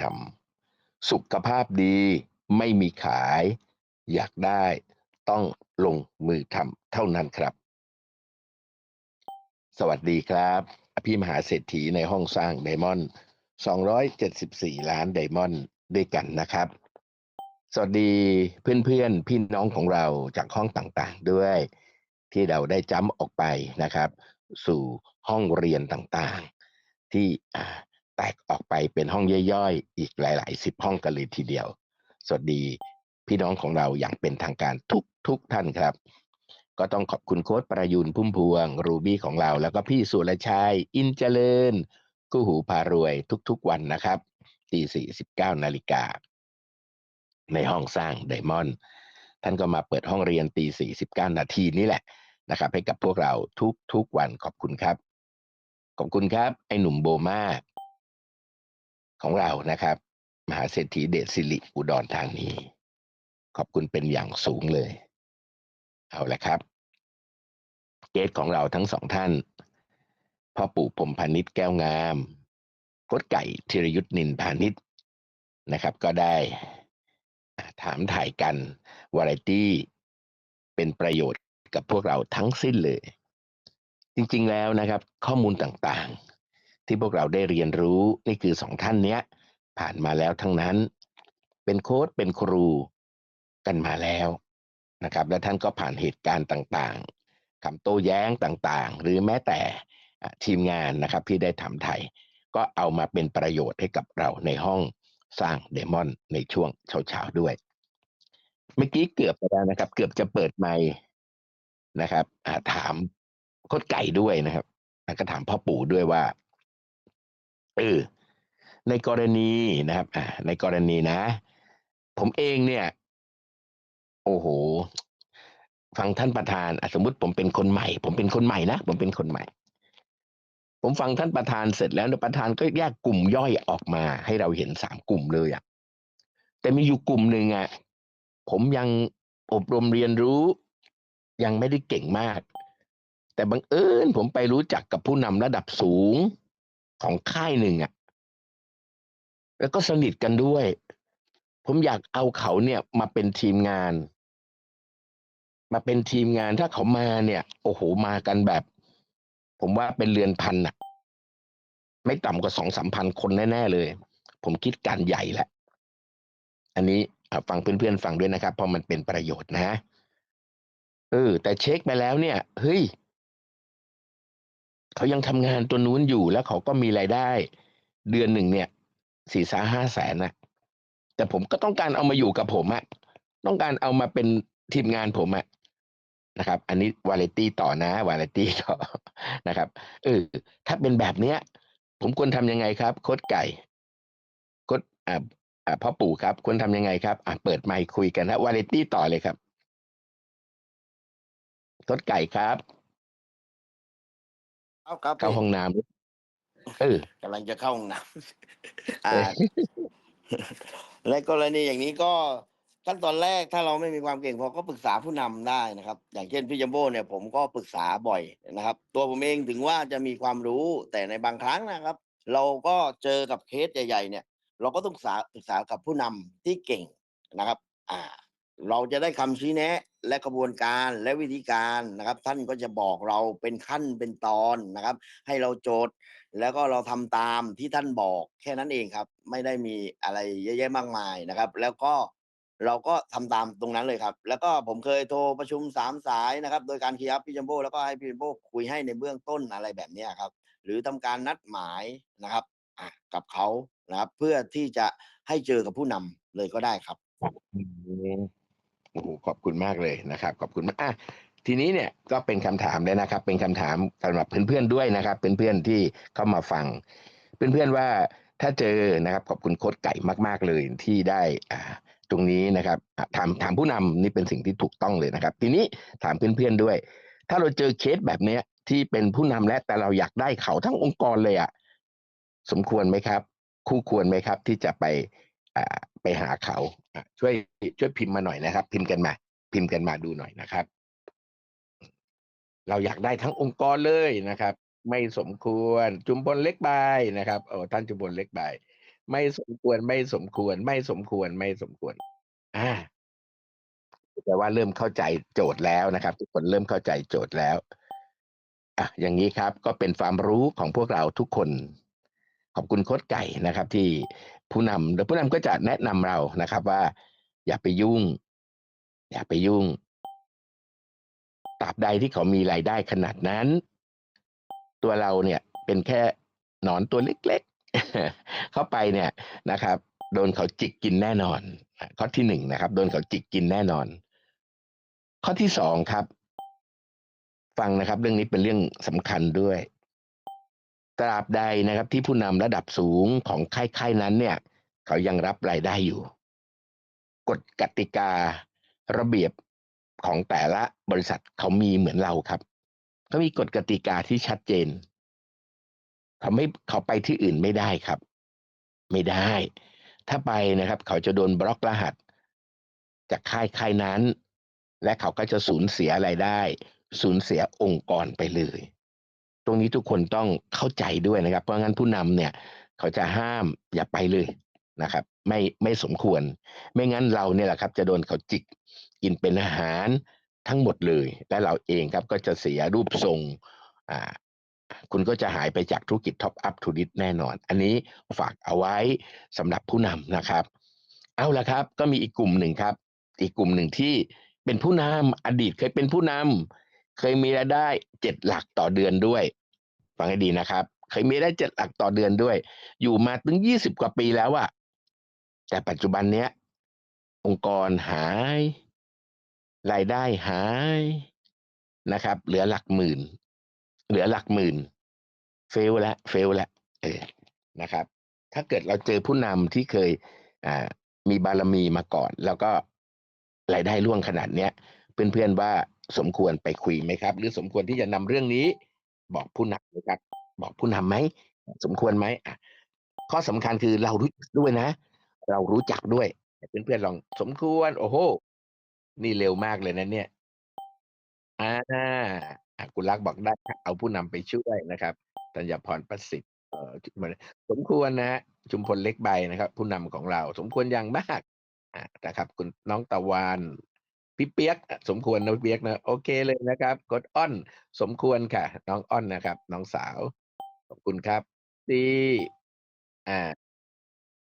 ทำสุขภาพดีไม่มีขาย อยากได้ต้องลงมือทำเท่านั้นครับ สวัสดีครับพี่มหาเศรษฐีในห้องสร้างไดมอนด์274 ล้านไดมอนด์ด้วยกันนะครับ สวัสดีเพื่อนๆ พี่น้องของเราจากห้องต่างๆ ด้วย ที่เราได้จ้ำออกไปนะครับ สู่ห้องเรียนต่างๆ ที่ แตกออกไปเป็นห้องย่อยๆ อีกหลาย ๆ สิบห้องกันเลยทีเดียว สวัสดีพี่น้องของเราอย่างเป็นทางการทุกทุกท่านครับ ก็ต้องขอบคุณโค้ดประยุนพุ่มพวง รูบี้ของเรา แล้วก็พี่สุรชัย อินเจริญกู้หูพารวยทุกๆวันนะครับตีสี่สิบเก้านาฬิกาในห้องสร้างไดมอนด์ท่านก็มาเปิดห้องเรียนตีสี่สิบเก้านาทีนี่แหละนะครับ ให้กับพวกเราทุกทุกวันขอบคุณครับ ขอบคุณครับ ไอ้หนุ่มโบมา ของเรานะครับ มหาเศรษฐีเดชสิริอุดรธานี ขอบคุณเป็นอย่างสูงเลย เอาละครับ เกสของเราทั้งสองท่านพ่อปู่พรมพานิชแก้วงามโคดไก่ธีรยุทธนินพานิชนะครับ ก็ได้ถามถ่ายกันวาไรตี้เป็นประโยชน์กับพวกเราทั้งสิ้นเลย จริงๆแล้วนะครับ ข้อมูลต่างๆ ที่พวกเราได้เรียนรู้นี่คือสองท่านเนี้ย ผ่านมาแล้วทั้งนั้น เป็นโค้ดเป็นครูกันมาแล้วนะครับ และท่านก็ผ่านเหตุการณ์ต่างๆคำโต้แย้งต่างๆ หรือแม้แต่ทีมงานนะครับที่ได้ทำไทย ก็เอามาเป็นประโยชน์ให้กับเราในห้องสร้างเดมอนในช่วงเช้าๆด้วย เมื่อกี้เกือบไปแล้วนะครับ เกือบจะเปิดไมค์นะครับถามโคดไก่ด้วยนะครับแล้วก็ถามพ่อปู่ด้วยว่า เออในกรณีนะครับอ่าในกรณีนะ ผมเองเนี่ย โอ้โห ฟังท่านประธานสมมติผมเป็นคนใหม่ ผมเป็นคนใหม่นะผมเป็นคนใหม่ ผมฟังท่านประธานเสร็จแล้วประธานก็แยกกลุ่มย่อยออกมา ให้เราเห็นสามกลุ่มเลยอะ่ะแต่มีอยู่กลุ่มหนึ่งอะผมยังอบรมเรียนรู้ ยังไม่ได้เก่งมาก แต่บังเอิญผมไปรู้จักกับผู้นำระดับสูง ของค่ายหนึ่งอะ แล้วก็สนิทกันด้วย ผมอยากเอาเขาเนี่ยมาเป็นทีมงาน มาเป็นทีมงานถ้าเขามาเนี่ย โอ้โหมากันแบบ ผมว่าเป็นเรือนพันอะไม่ต่ำกว่าสองสามพันคนแน่ๆเลย ผมคิดการใหญ่แหละอันนี้ฟังเพื่อนๆฟังด้วยนะครับ เพราะมันเป็นประโยชน์นะเออแต่เช็คไปแล้วเนี่ย เฮ้ย เขายังทำงานตัวนู้นอยู่แล้วเขาก็มีรายได้ เดือนหนึ่งเนี่ยสี่สาห้าแสนนะแต่ผมก็ต้องการเอามาอยู่กับผมอะต้องการเอามาเป็นทีมงานผมอะนะครับ อันนี้วาเลตี้ต่อนะวาเลตี้ต่อนะครับเออถ้าเป็นแบบเนี้ย ผมควรทำยังไงครับโคดไก่โคดอ่าอ่าพ่อปู่ครับ ควรทำยังไงครับอ่าเปิดไมค์คุยกันนะวาเลตี้ต่อเลยครับโคดไก่ครับ เอาครับเข้าห้องน้ำเออกำลังจะเข้าห้องน้ำอ่าในกรณีอย่างนี้ก็ขั้นตอนแรกถ้าเราไม่มีความเก่งพอก็ปรึกษาผู้นำได้นะครับ อย่างเช่นพี่จัมโบ้เนี่ยผมก็ปรึกษาบ่อยนะครับ ตัวผมเองถึงว่าจะมีความรู้แต่ในบางครั้งนะครับ เราก็เจอกับเคสใหญ่ ๆ เนี่ย เราก็ต้องปรึกษาปรึกษากับผู้นำที่เก่งนะครับ อ่า เราจะได้คำชี้แนะ และกระบวนการและวิธีการนะครับ ท่านก็จะบอกเราเป็นขั้นเป็นตอนนะครับ ให้เราโจทย์แล้วก็เราทำตามที่ท่านบอกแค่นั้นเองครับ ไม่ได้มีอะไรเยอะแยะมากมายนะครับ แล้วก็เราก็ทำตามตรงนั้นเลยครับ แล้วก็ผมเคยโทรประชุมสามสายนะครับ โดยการคีย์อัพพี่จัมโบ้แล้วก็ให้พี่จัมโบ้คุยให้ในเบื้องต้นอะไรแบบนี้ครับ หรือทำการนัดหมายนะครับกับเขานะครับ เพื่อที่จะให้เจอกับผู้นำเลยก็ได้ครับ โอ้โหขอบคุณมากเลยนะครับ ขอบคุณมากอะทีนี้เนี่ยก็เป็นคำถามเลยนะครับ เป็นคำถามสำหรับเพื่อนๆด้วยนะครับเพื่อนๆที่เข้ามาฟัง เพื่อนๆว่าถ้าเจอนะครับขอบคุณโค้ดไก่มากๆเลยที่ได้อ่าตรงนี้นะครับถามถามผู้นำนี่เป็นสิ่งที่ถูกต้องเลยนะครับ ทีนี้ถามเพื่อนๆด้วย ถ้าเราเจอเคสแบบเนี้ยที่เป็นผู้นำและแต่เราอยากได้เขาทั้งองค์กรเลยอะสมควรไหมครับ คู่ควรไหมครับ ที่จะไปอ่า ไปหาเขาช่วยช่วยพิมพ์มาหน่อยนะครับ พิมพ์กันมา พิมพ์กันมาดูหน่อยนะครับ เราอยากได้ทั้งองค์กรเลยนะครับ ไม่สมควร จุมบนเล็กใบนะครับโอ้ท่านจุมบนเล็กใบไม่สมควรไม่สมควร ไม่สมควรไม่สมควร อ่าแปลว่าเริ่มเข้าใจโจทย์แล้วนะครับ ทุกคนเริ่มเข้าใจโจทย์แล้วอะอย่างงี้ครับก็เป็นความรู้ของพวกเราทุกคน ขอบคุณโค้ชไก่นะครับ ที่ ผู้นำเดี๋ยวผู้นำก็จะแนะนำเรานะครับว่า อย่าไปยุ่ง อย่าไปยุ่งตราบใดที่เขามีรายได้ขนาดนั้น ตัวเราเนี่ยเป็นแค่หนอนตัวเล็กๆ เข้าไปเนี่ยนะครับ โดนเขาจิกกินแน่นอน ข้อที่1นะครับ โดนเขาจิกกินแน่นอน ข้อที่2ครับ ฟังนะครับ เรื่องนี้เป็นเรื่องสำคัญด้วย ตราบใดนะครับที่ผู้นำระดับสูงของค่ายๆนั้นเนี่ย เขายังรับรายได้อยู่กฎกติการะเบียบของแต่ละบริษัทเขามีเหมือนเราครับเขามีกฎกติกาที่ชัดเจน เขาไม่เขาไปที่อื่นไม่ได้ครับ ไม่ได้ ถ้าไปนะครับ เขาจะโดนบล็อกรหัส จากค่ายค่ายนั้น และเขาก็จะสูญเสียรายได้ สูญเสียองค์กรไปเลย ตรงนี้ทุกคนต้องเข้าใจด้วยนะครับ เพราะงั้นผู้นำเนี่ย เขาจะห้ามอย่าไปเลยนะครับ ไม่ไม่สมควร ไม่งั้นเราเนี่ยแหละครับ จะโดนเขาจิกกินเป็นอาหารทั้งหมดเลย และเราเองครับก็จะเสียรูปทรงอ่าคุณก็จะหายไปจากธุรกิจ Top Up to Date แน่นอน อันนี้ฝากเอาไว้สำหรับผู้นำนะครับ เอาละครับ ก็มีอีกกลุ่มหนึ่งครับ อีกกลุ่มหนึ่งที่เป็นผู้นำอดีตเคยเป็นผู้นำ เคยมีรายได้7หลักต่อเดือนด้วย ฟังให้ดีนะครับ เคยมีรายได้7หลักต่อเดือนด้วย อยู่มาถึง20กว่าปีแล้วอะแต่ปัจจุบันเนี้ย องค์กรหาย รายได้หายนะครับ เหลือหลักหมื่น เหลือหลักหมื่น fail แล้ว fail แล้วเออนะครับ ถ้าเกิดเราเจอผู้นำที่เคยอ่ามีบารมีมาก่อน แล้วก็รายได้ร่วงขนาดเนี้ย เพื่อนๆว่า สมควรไปคุยไหมครับ?หรือสมควรที่จะนำเรื่องนี้ บอกผู้นำไหมครับ?บอกผู้นำไหม?สมควรไหม?อะข้อสำคัญคือเรารู้จักด้วยนะ เรารู้จักด้วยเพื่อนๆลองสมควร โอ้โฮ!นี่เร็วมากเลยนะเนี่ยอ่าอะคุณลักษ์บอกได้เอาผู้นำไปช่วยนะครับธัญพรประสิทธิ์สมควรนะ ชุมพลเล็กใบนะครับ ผู้นำของเรา สมควรอย่างมากอานะครับ คุณน้องตะวัน พี่เปียกสมควรนะพี่เปียกนะโอเคเลยนะครับโค้ชอ้อนสมควรค่ะ น้องอ้อนนะครับ น้องสาวขอบคุณครับดีอ่า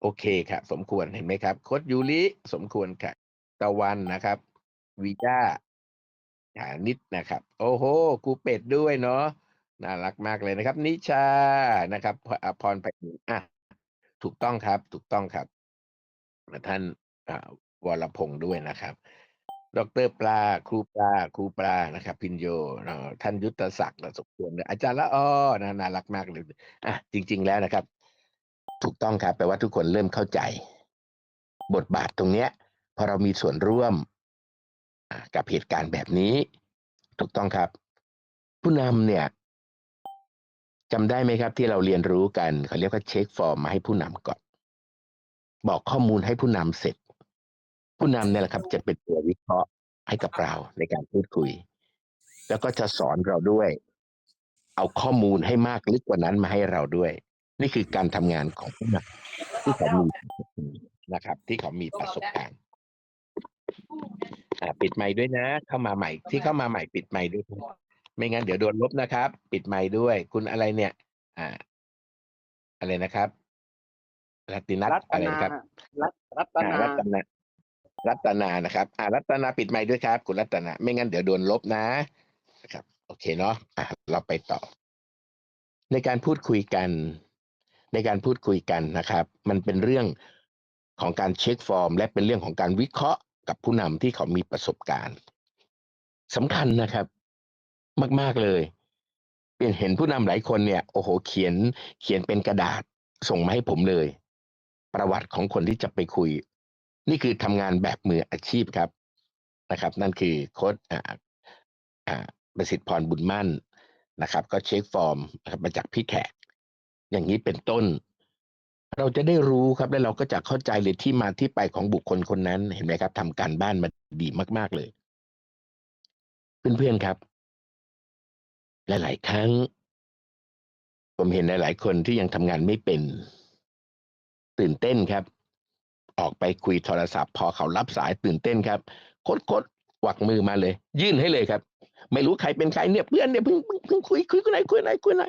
โอเคค่ะ สมควรเห็นไหมครับโค้ชยูริสมควรค่ะ ตะวันนะครับวีด้าฐานิชนะครับ โอ้โฮ!ครูเป็ดด้วยเนาะน่ารักมากเลยนะครับ นิชานะครับพอภรไพบูลย์ถูกต้องครับ ถูกต้องครับอ่าท่านอ่าวรพงษ์ด้วยนะครับ ดรปลา ครูปลา ครูปลานะครับ พินโยเอ่อท่านยุทธศักดิ์สมควรเลยอาจารย์ละอ้อน่าน่ารักมากเลยอะจริง ๆ แล้วนะครับ ถูกต้องครับแปลว่าทุกคนเริ่มเข้าใจ บทบาทตรงเนี้ยพอเรามีส่วนร่วมกับเหตุการณ์แบบนี้ ถูกต้องครับ ผู้นำเนี่ยจำได้ไหมครับ ที่เราเรียนรู้กันเขาเรียกว่าเช็กฟอร์มมาให้ผู้นำก่อน บอกข้อมูลให้ผู้นำเสร็จ ผู้นำเนี่ยแหละครับจะเป็นตัววิเคราะห์ให้กับเราในการพูดคุย แล้วก็จะสอนเราด้วย เอาข้อมูลให้มากลึกกว่านั้นมาให้เราด้วย นี่คือการทำงานของผู้นำที่เขามีนะครับ ที่เขามีประสบการณ์อ่าปิดไมค์ด้วยนะ เข้ามาใหม่ ที่เข้ามาใหม่ปิดไมค์ด้วยครับไม่งั้นเดี๋ยวโดนลบนะครับ ปิดไมค์ด้วย คุณอะไรเนี่ย อ่า อะไรนะครับรัตตินัทรัตอะไรนานะครับรัตรัตอานารัตนา รัตนานะครับอ่ารัตนาปิดไมค์ด้วยครับ คุณรัตนาไม่งั้นเดี๋ยวโดนลบนะนะครับ โอเคเนาะอ่าเราไปต่อ ในการพูดคุยกัน ในการพูดคุยกันนะครับ มันเป็นเรื่องของการเช็กฟอร์ม และเป็นเรื่องของการวิเคราะห์กับผู้นำที่เขามีประสบการณ์สำคัญนะครับ มาก ๆเลยเห็นเห็นผู้นำหลายคนเนี่ย โอ้โฮ!เขียนเขียนเป็นกระดาษส่งมาให้ผมเลย ประวัติของคนที่จะไปคุย นี่คือทำงานแบบมืออาชีพครับนะครับ นั่นคือโค้ชอ่าอ่าประสิทธิ์พรบุญมั่นนะครับ ก็เช็กฟอร์มนะครับมาจากพี่แขก อย่างงี้เป็นต้น เราจะได้รู้ครับแล้วเราก็จะเข้าใจเลยที่มาที่ไปของบุคคลคนนั้นเห็นไหมครับทำการบ้านมาดีมาก ๆเลย เพื่อนๆครับ หลายๆครั้ง ผมเห็นหลายๆคนที่ยังทำงานไม่เป็น ตื่นเต้นครับ ออกไปคุยโทรศัพท์ พอเขารับสายตื่นเต้นครับโคดโคดหวักมือมาเลย ยื่นให้เลยครับ ไม่รู้ใครเป็นใครเนี่ยเพื่อนเนี่ยเพิ่งเพิ่งเพิ่งคุยคุยกันไหนคุยไหนคุยไหน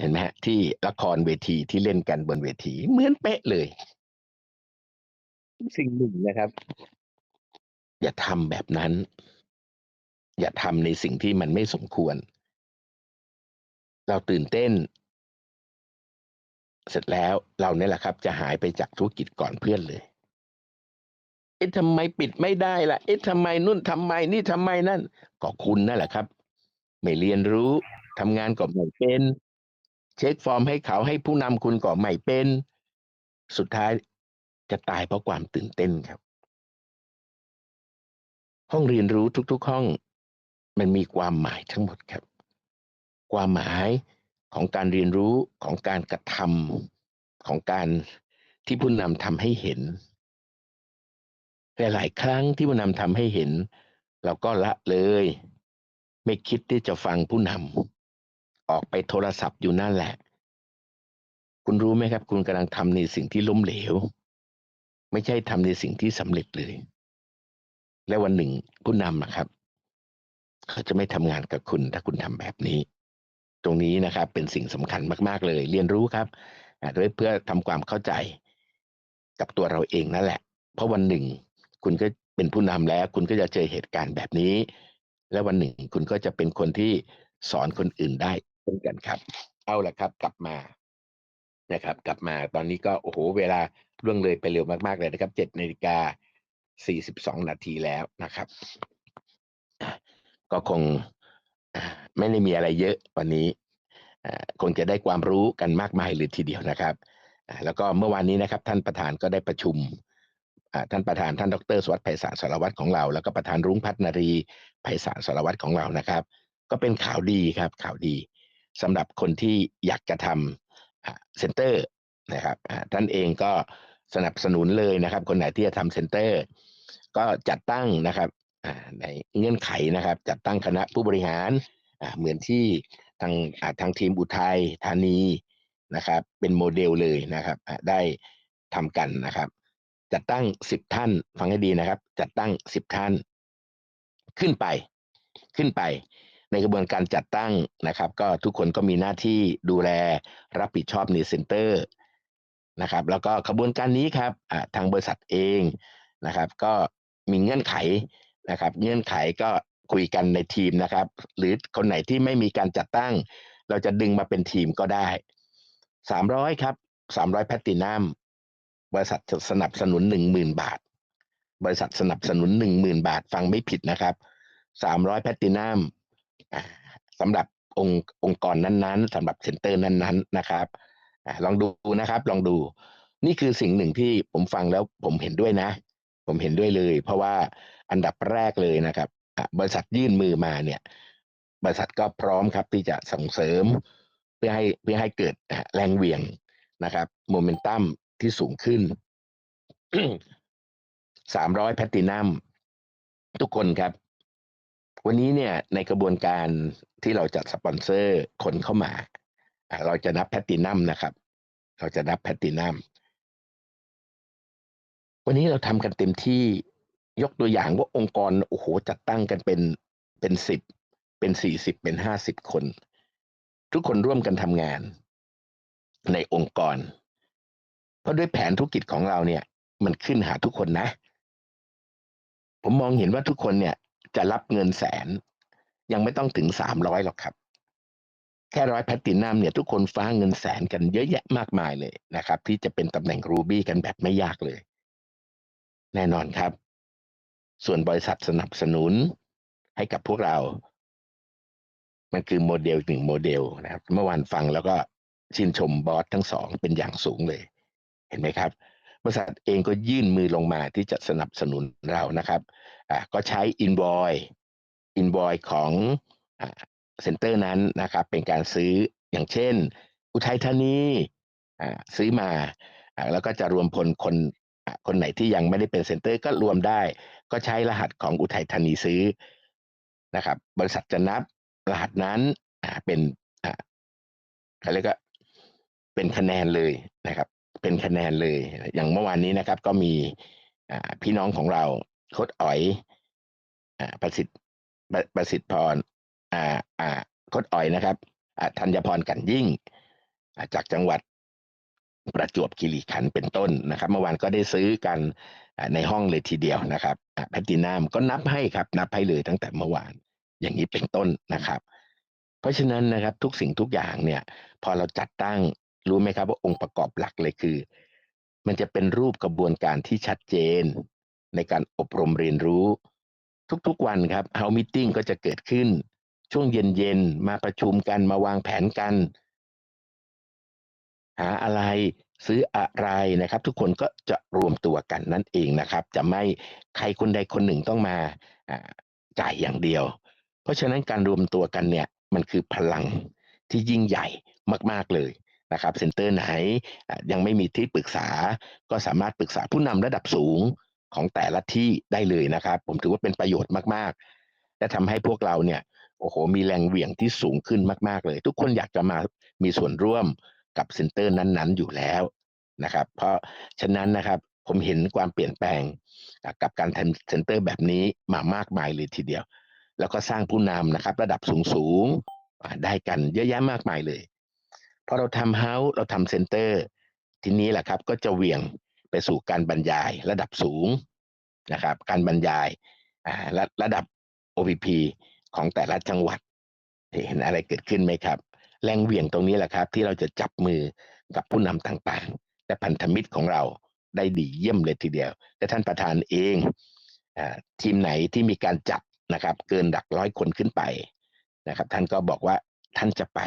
เห็นไหมฮะที่ละครเวทีที่เล่นกันบนเวทีเหมือนเป๊ะเลย สิ่งหนึ่งนะครับ อย่าทำแบบนั้น อย่าทำในสิ่งที่มันไม่สมควร เราตื่นเต้น เสร็จแล้วเราเนี่ยแหละครับ จะหายไปจากธุรกิจก่อนเพื่อนเลย เอ๊ะทำไมปิดไม่ได้ล่ะ เอ๊ะทำไมนู่นทำไมนี่ทำไมนั่น ก็คุณนั่นแหละครับ ไม่เรียนรู้ทำงานก็ไม่เป็น เช็คฟอร์มให้เขาให้ผู้นำคุณก็ไม่เป็น สุดท้ายจะตายเพราะความตื่นเต้นครับ ห้องเรียนรู้ทุก ๆ ห้อง มันมีความหมายทั้งหมดครับ ความหมาย ของการเรียนรู้ของการกระทำของการที่ผู้นำทำให้เห็นแต่หลายครั้งที่ผู้นำทำให้เห็น เราก็ละเลย ไม่คิดที่จะฟังผู้นำออกไปโทรศัพท์อยู่นั่นแหละ คุณรู้ไหมครับ คุณกำลังทำในสิ่งที่ล้มเหลว ไม่ใช่ทำในสิ่งที่สำเร็จเลย และวันหนึ่งผู้นำนะครับเขาจะไม่ทำงานกับคุณถ้าคุณทำแบบนี้ ตรงนี้นะครับเป็นสิ่งสำคัญมากๆเลย เรียนรู้ครับด้วยเพื่อทำความเข้าใจกับตัวเราเองนั่นแหละ เพราะวันหนึ่ง คุณก็เป็นผู้นำแล้ว คุณก็จะเจอเหตุการณ์แบบนี้ และวันหนึ่งคุณก็จะเป็นคนที่สอนคนอื่นได้เช่นกันครับ เอาละครับ กลับมานะครับ กลับมาตอนนี้ก็โอ้โห เวลาล่วงเลยไปเร็วมากๆเลยนะครับเจ็ดนาฬิกาสี่สิบสองนาทีแล้วนะครับ ก็คง ไม่ได้มีอะไรเยอะวันนี้คงจะได้ความรู้กันมากมายเลยทีเดียวนะครับ แล้วก็เมื่อวานนี้นะครับท่านประธานก็ได้ประชุมท่านประธานท่านดรสวัสดิ์ไพศาลสารวัตรของเรา แล้วก็ประธานรุ้งพัฒนารีไพศาลสารวัตรของเรานะครับ ก็เป็นข่าวดีครับข่าวดีสำหรับคนที่อยากจะทำเซ็นเตอร์นะครับท่านเองก็สนับสนุนเลยนะครับ คนไหนที่จะทำเซ็นเตอร์ก็จัดตั้งนะครับ ในเงื่อนไขนะครับ จัดตั้งคณะผู้บริหารเหมือนที่ทางทางทีมอุทัยธานีนะครับ เป็นโมเดลเลยนะครับได้ทำกันนะครับ จัดตั้งสิบท่านฟังให้ดีนะครับ จัดตั้งสิบท่าน ขึ้นไปขึ้นไป ในกระบวนการจัดตั้งนะครับ ก็ทุกคนก็มีหน้าที่ดูแลรับผิดชอบในเซ็นเตอร์นะครับ แล้วก็ขบวนการนี้ครับทางบริษัทเองนะครับ ก็มีเงื่อนไข นะครับเงื่อนไขก็คุยกันในทีมนะครับ หรือคนไหนที่ไม่มีการจัดตั้ง เราจะดึงมาเป็นทีมก็ได้สามร้อยครับสามร้อยแพตตินัมบริษัทสนับสนุนหนึ่งหมื่นบาท บริษัทสนับสนุนหนึ่งหมื่นบาทฟังไม่ผิดนะครับสามร้อยแพตตินัมสำหรับองค์องค์กรนั้นๆสำหรับเซ็นเตอร์นั้นๆนะครับอลองดูนะครับลองดู นี่คือสิ่งหนึ่งที่ผมฟังแล้วผมเห็นด้วยนะ ผมเห็นด้วยเลย เพราะว่า อันดับแรกเลยนะครับบริษัทยื่นมือมาเนี่ย บริษัทก็พร้อมครับที่จะส่งเสริมเพื่อให้เพื่อให้เกิดแรงเหวี่ยงนะครับโมเมนตัมที่สูงขึ้นสามร้อยแพตตินัมทุกคนครับ วันนี้เนี่ยในกระบวนการที่เราจัดสปอนเซอร์คนเข้ามา เราจะนับแพตตินัมนะครับ เราจะนับแพตตินัมวันนี้เราทำกันเต็มที่ ยกตัวอย่างว่าองค์กรโอ้โหจัดตั้งกันเป็นเป็นสิบเป็นสี่สิบเป็นห้าสิบคน ทุกคนร่วมกันทำงาน ในองค์กร เพราะด้วยแผนธุรกิจของเราเนี่ย มันขึ้นหาทุกคนนะ ผมมองเห็นว่าทุกคนเนี่ย จะรับเงินแสน ยังไม่ต้องถึงสามร้อยหรอกครับ แค่ร้อยแพตตินัมเนี่ย ทุกคนฟ้าเงินแสนกันเยอะแยะมากมายเลยนะครับ ที่จะเป็นตำแหน่งรูบี้กันแบบไม่ยากเลย แน่นอนครับ ส่วนบริษัทสนับสนุนให้กับพวกเรา มันคือโมเดลหนึ่งโมเดลนะครับ เมื่อวานฟังแล้วก็ชื่นชมบอสทั้งสองเป็นอย่างสูงเลย เห็นไหมครับ บริษัทเองก็ยื่นมือลงมาที่จะสนับสนุนเรานะครับอ่าก็ใช้อินวอยอินวอยของอ่าเซ็นเตอร์นั้นนะครับ เป็นการซื้ออย่างเช่น อุทัยธานีอ่าซื้อมาอ่าแล้วก็จะรวมพลคนคนไหนที่ยังไม่ได้เป็นเซ็นเตอร์ก็รวมได้ ก็ใช้รหัสของอุทัยธานีซื้อนะครับ บริษัทจะนับรหัสนั้นเป็นเขาเรียกว่าเป็นคะแนนเลยนะครับ เป็นคะแนนเลย อย่างเมื่อวานนี้นะครับ ก็มีพี่น้องของเราโคดอ๋อยประสิทธิ์ประสิทธิ์พรโคดอ๋อยนะครับธัญพรกันยิ่ง จากจังหวัด ประจวบคีรีขันเป็นต้นนะครับ เมื่อวานก็ได้ซื้อกันในห้องเลยทีเดียวนะครับแพตตินัมก็นับให้ครับ นับให้เลยตั้งแต่เมื่อวาน อย่างนี้เป็นต้นนะครับ เพราะฉะนั้นนะครับทุกสิ่งทุกอย่างเนี่ย พอเราจัดตั้งรู้ไหมครับว่าองค์ประกอบหลักเลยคือ มันจะเป็นรูปกระบวนการที่ชัดเจน ในการอบรมเรียนรู้ ทุกๆวันครับเฮามิ e ก็จะเกิดขึ้น ช่วงเย็นๆมาประชุมกันมาวางแผนกัน หาอะไรซื้ออะไรนะครับ ทุกคนก็จะรวมตัวกันนั่นเองนะครับ จะไม่ใครคนใดคนหนึ่งต้องมาจ่ายอย่างเดียว เพราะฉะนั้นการรวมตัวกันเนี่ยมันคือพลังที่ยิ่งใหญ่มาก ๆเลยนะครับเซ็นเตอร์ไหนยังไม่มีที่ปรึกษาก็สามารถปรึกษาผู้นำระดับสูงของแต่ละที่ได้เลยนะครับ ผมถือว่าเป็นประโยชน์มากๆ และทำให้พวกเราเนี่ยโอ้โหมีแรงเหวี่ยงที่สูงขึ้นมาก ๆ เลย ทุกคนอยากจะมามีส่วนร่วม กับเซ็นเตอร์นั้นๆ อยู่แล้วนะครับ เพราะฉะนั้นนะครับผมเห็นความเปลี่ยนแปลงกับการทำเซ็นเตอร์แบบนี้มามากมายเลยทีเดียว แล้วก็สร้างผู้นำนะครับ ระดับสูงๆได้กันเยอะแยะมากมายเลยพอเราทำเฮาส์เราทำเซ็นเตอร์ทีนี้แหละครับก็จะเวี่ยงไปสู่การบรรยายระดับสูงนะครับ การบรรยายระระดับ OPP ของแต่ละจังหวัด เห็นอะไรเกิดขึ้นไหมครับ แรงเหวี่ยงตรงนี้แหละครับ ที่เราจะจับมือกับผู้นำต่างๆ และพันธมิตรของเราได้ดีเยี่ยมเลยทีเดียว และท่านประธานเองอทีมไหนที่มีการจัดนะครับ เกินหลักร้อยคนขึ้นไปนะครับ ท่านก็บอกว่าท่านจะไป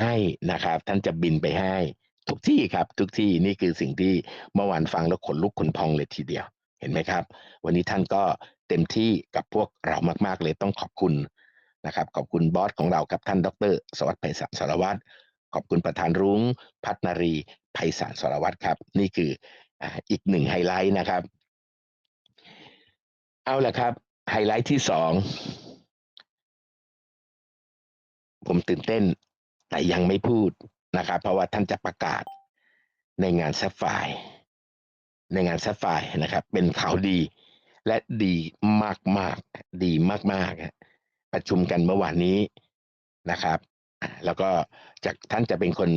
ให้นะครับ ท่านจะบินไปให้ ทุกที่ครับ ทุกที่นี่คือสิ่งที่เมื่อวานฟังแล้วขนลุกขนพองเลยทีเดียว เห็นไหมครับ วันนี้ท่านก็เต็มที่กับพวกเรามาก ๆ เลยต้องขอบคุณ นะครับขอบคุณบอสของเราครับท่านดร สวัสดิ์ไพศาลสารวัตรขอบคุณประธานรุ้ง พัฒนารีไพศาลสารวัตรครับ นี่คืออีกหนึ่งไฮไลท์นะครับ เอาละครับ ไฮไลท์ที่สองผมตื่นเต้นแต่ยังไม่พูดนะครับ เพราะว่าท่านจะประกาศในงานแซฟไฟในงานแซฟไฟนะครับ เป็นข่าวดีและดีมากๆดีมากๆฮะ ประชุมกันเมื่อวานนี้นะครับ แล้วก็จากท่านจะเป็นคน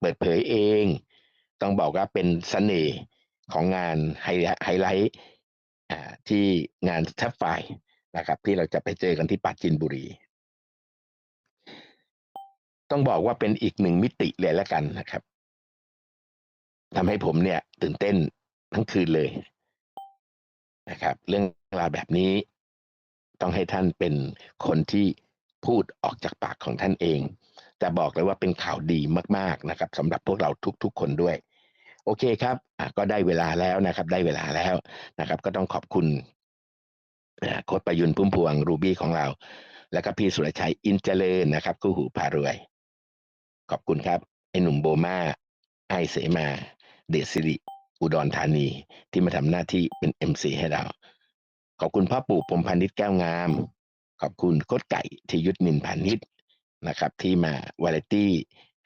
เปิดเผยเอง ต้องบอกว่าเป็นเสน่ห์ของงานไฮไลท์ที่งานแซฟไฟนะครับ ที่เราจะไปเจอกันที่ปราจีนบุรี ต้องบอกว่าเป็นอีกหนึ่งมิติเลยแล้วกันนะครับทำให้ผมเนี่ยตื่นเต้นทั้งคืนเลยนะครับ เรื่องราวแบบนี้ ต้องให้ท่านเป็นคนที่พูดออกจากปากของท่านเอง แต่บอกเลยว่าเป็นข่าวดีมากๆนะครับสำหรับพวกเราทุกๆคนด้วย โอเคครับก็ได้เวลาแล้วนะครับ ได้เวลาแล้วนะครับ ก็ต้องขอบคุณโค้ดประยุนพุ่มพวงรูบี้ของเรา แล้วก็พี่สุรชัยอินเจริญนะครับ คู่หูพารวย ขอบคุณครับไอหนุ่มโบมาไอเสมา เดชสิริอุดรธานีที่มาทำหน้าที่เป็น MC ให้เรา ขอบคุณพ่อปู่พรมพานิชแก้วงาม ขอบคุณโคดไก่ที่ยุทธนินพานิชนะครับ ที่มาวาไรตี้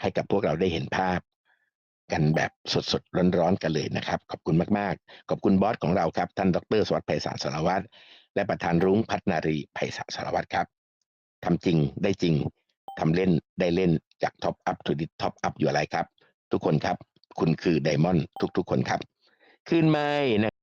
ให้กับพวกเราได้เห็นภาพ กันแบบสดๆ ร้อนๆกันเลยนะครับ ขอบคุณมากๆ ขอบคุณบอสของเราครับ ท่านดรสวัสดิ์ไพศาลสารวัตรและประธานรุ้งพัฒนารีไพศาลสารวัตรครับทำจริงได้จริงทำเล่นได้เล่นจากท็อปอัพทูดิท็อปอัพอยู่อะไรครับ ทุกคนครับ คุณคือไดมอนด์ทุกๆคนครับคืนไม้นะ